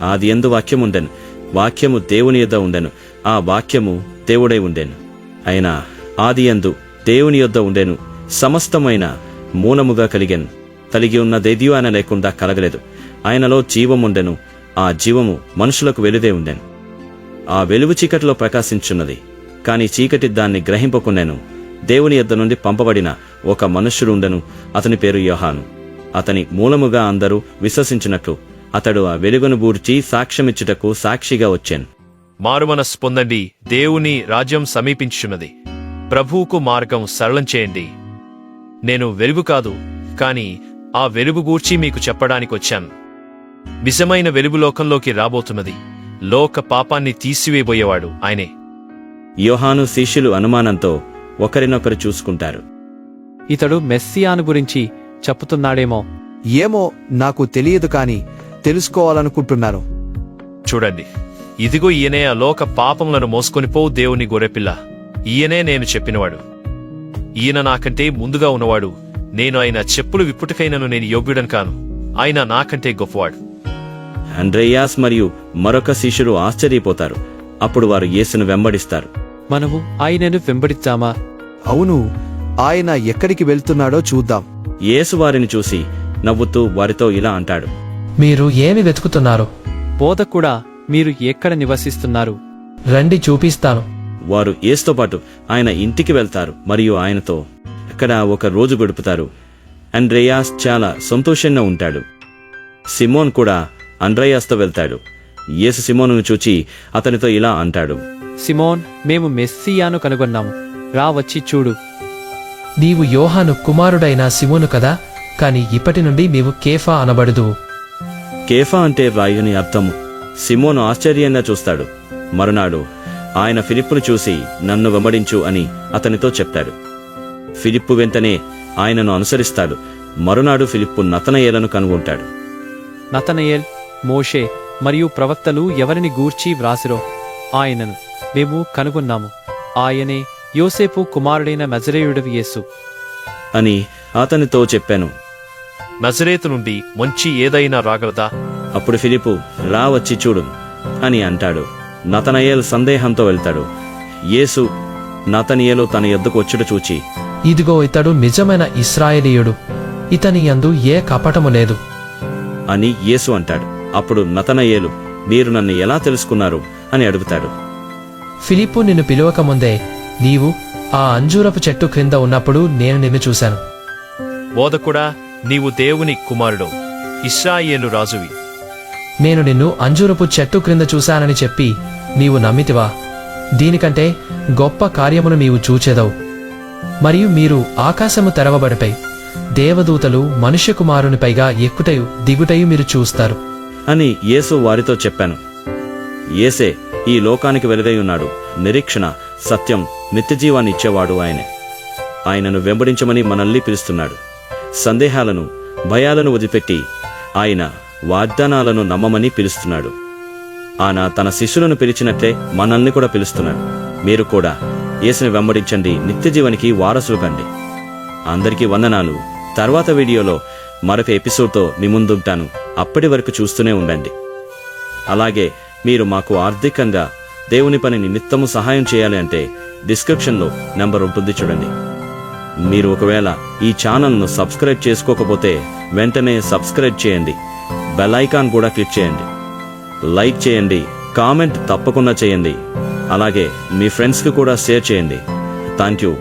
ఆది ఎందు వాక్యం ఉండెను వాక్యము దేవుని యొద్ద ఉండెను. ఆ వాక్యము దేవుడై ఉండెను. అయినా ఆది యందు దేవుని యొద్ద ఉండెను. సమస్తమైన మూలముగా కలిగాను. కలిగి ఉన్నదేదియో ఆయన లేకుండా కలగలేదు. ఆయనలో జీవముండెను. ఆ జీవము మనుషులకు వెలుదే ఉండెను. ఆ వెలుగు చీకటిలో ప్రకాశించున్నది. కాని చీకటి దాన్ని గ్రహింపకుండాను. దేవుని యొద్ద నుండి పంపబడిన ఒక మనుష్యుడు ఉండెను అతని పేరు యోహాను. అతని మూలముగా అందరూ విశ్వసించినట్లు అతడు ఆ వెలుగును గూర్చి సాక్ష్యమిచ్చుటకు సాక్షిగా వచ్చాను. మారుమనస్సు పొందండి దేవుని రాజ్యం సమీపించున్నది ప్రభువుకు మార్గం సరళం చేయండి. నేను వెలుగు కాదు కాని ఆ వెలుగు గూర్చి మీకు చెప్పడానికి వచ్చాను. నిజమైన వెలుగు లోకంలోకి రాబోతున్నది. లోక పాపాన్ని తీసివేయబోయేవాడు ఆయనే. యోహాను శిష్యులు అనుమానంతో ఒకరినొకరు చూసుకుంటారు. ఇతడు మెస్సియాను గురించి చెప్పుతున్నాడేమో. ఏమో నాకు తెలియదు కాని తెలుసుకోవాలనుకుంటున్నాను చూడండి ఇదిగో ఈయనే ఆ లోక పాపములను మోసుకొని పోవు దేవుని గొర్రెపిల్ల. ఈయనే నేను చెప్పినవాడు. ఈయన నాకంటే ముందుగా ఉన్నవాడు. నేను ఆయన చెప్పులు విప్పుటకైనను నేను యోగ్యుడను కాను. ఆయన నాకంటే గొప్పవాడు. అండ్రయ్యాస్ మరియు మరొక శిష్యుడు ఆశ్చర్యపోతారు. అప్పుడు వారు యేసును వెంబడిస్తారు. మనము ఆయనను వెంబడిద్దామా? అవును ఆయన ఎక్కడికి వెళ్తున్నాడో చూద్దాం. యేసు వారిని చూసి నవ్వుతూ వారితో ఇలా అంటాడు. మీరు ఏమి వెతుకుతున్నారు? బోధకుడా మీరు ఎక్కడ నివసిస్తున్నారు? రండి చూపిస్తాను. వారు యేసుతో పాటు ఆయన ఇంటికి వెళ్తారు మరియు ఆయనతో అక్కడ ఒక రోజు గడుపుతారు. అండ్రయాస్ చాలా సంతోషంగా ఉంటాడు. సిమోన్ కూడా అండ్రయాస్తో వెళ్తాడు. యేసు సిమోనును చూచి అతనితో ఇలా అంటాడు. సిమోన్ మేము మెస్సియాను కనుగొన్నాము. రా వచ్చి చూడు. నీవు యోహాను కుమారుడైన సిమోను కదా కాని ఇప్పటి నుండి నీవు కేఫా అనబడుదువు. కేఫా అంటే రాయుని అర్థము. సిమోను ఆశ్చర్యంగా చూస్తాడు. మరునాడు ఆయన ఫిలిప్పును చూసి నన్ను వెంబడించు అని అతనితో చెప్తాడు ఫిలిప్పు వెంటనే ఆయనను అనుసరిస్తాడు. మరునాడు ఫిలిప్పు నతనయేలను కనుగొంటాడు. నతనయేల్ మోషే మరియు ప్రవక్తలు ఎవరిని గూర్చి వ్రాసిరో? ఆయనను మేము కనుగొన్నాము. ఆయనే యోసేపు కుమారుడైన మెజరేయుడవి యేసు. అని అతనితో చెప్పాను. నజరేతు నుండి మంచి ఏదైనా రాగలదా? అప్పుడు ఫిలిపు రా వచ్చి చూడు అని అంటాడు. నతనయేల్ సందేహంతో వెళ్తాడు. యేసు నతనియేలు తన యొద్దకు వచ్చుట చూచి ఇదిగో ఇతడు నిజమైన ఇస్రాయేలీయుడు ఇతని యందు ఏ కపటము లేదు. అని యేసు అంటాడు. అప్పుడు నతనయేలు మీరు నన్ను ఎలా తెలుసుకున్నారు? అని అడుగుతాడు. ఫిలిప్పు నిన్ను పిలువకముందే నీవు ఆ అంజూరపు చెట్టు క్రింద ఉన్నప్పుడు నేను నిన్ను చూశాను. బోధకుడా నీవు దేవుని కుమారుడు ఇస్రాయేలు రాజువి. నేను నిన్ను అంజూరపు చెట్టు క్రింద చూశానని చెప్పి నీవు నమ్మితివా? దీనికంటే గొప్ప కార్యమును నీవు చూచెదవు. మరియు మీరు ఆకాశము తెరవబడిపై దేవదూతలు మనుష్య కుమారునిపైగా ఎక్కుటయు దిగుటయు మీరు చూస్తారు. అని యేసు వారితో చెప్పాను. యేసే ఈ లోకానికి వెలుగై ఉన్నాడు నిరీక్షణ సత్యం నిత్యజీవాన్ని ఇచ్చేవాడు ఆయనే. ఆయనను వెంబడించమని మనల్ని పిలుస్తున్నాడు. సందేహాలను భయాలను వదిలిపెట్టి ఆయన వాగ్దానాలను నమ్మమని పిలుస్తున్నాడు. ఆయన తన శిష్యులను పిలిచినట్లే మనల్ని కూడా పిలుస్తున్నాడు. మీరు కూడా యేసుని వెంబడించండి నిత్యజీవనికి వారసులు కండి. అందరికీ వందనాలు. తర్వాత వీడియోలో మరొక ఎపిసోడ్తో మీ ముందుంటాను అప్పటి వరకు చూస్తూనే ఉండండి. అలాగే మీరు మాకు ఆర్థికంగా దేవుని పని నిమిత్తము సహాయం చేయాలి అంటే డిస్క్రిప్షన్లో నెంబర్ ఉంటుంది చూడండి. మీరు ఒకవేళ ఈ ఛానల్ను సబ్స్క్రైబ్ చేసుకోకపోతే వెంటనే సబ్స్క్రైబ్ చేయండి. బెల్ ఐకాన్ కూడా క్లిక్ చేయండి. లైక్ చేయండి. కామెంట్ తప్పకుండా చేయండి. అలాగే మీ ఫ్రెండ్స్కి కూడా షేర్ చేయండి. Thank you